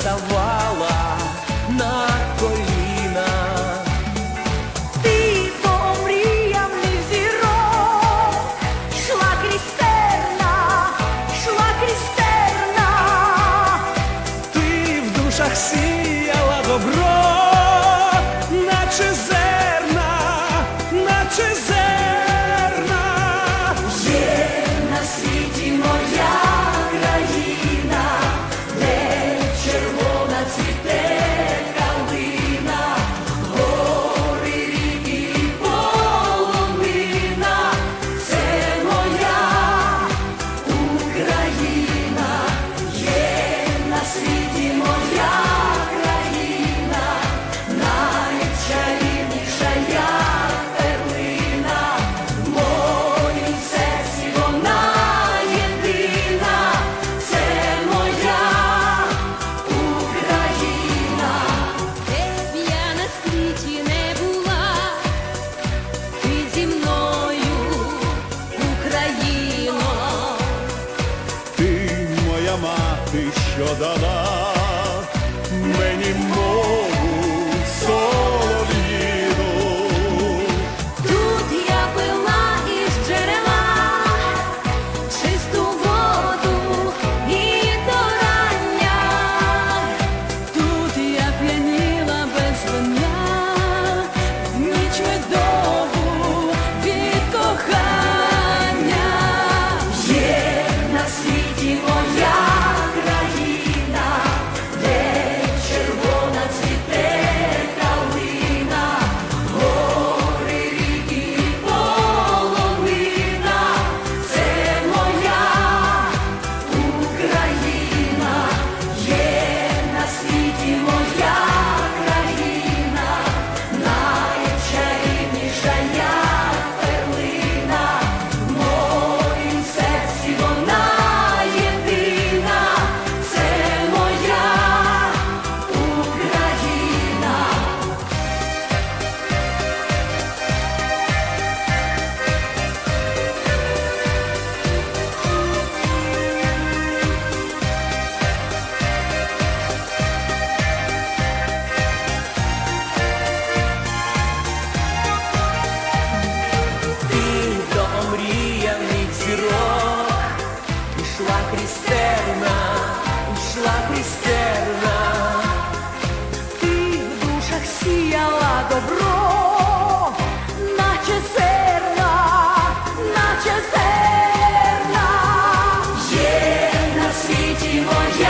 ставала на коліна. Ти по мріямних зірок, шла крістерна, шла крістерна, ти в душах сіяла добро. Моя мати, що дала мені мову Христерна ушла Престерна. Ти в душах сіяла добро, наче зерна, наче зерна. Є на світі моя.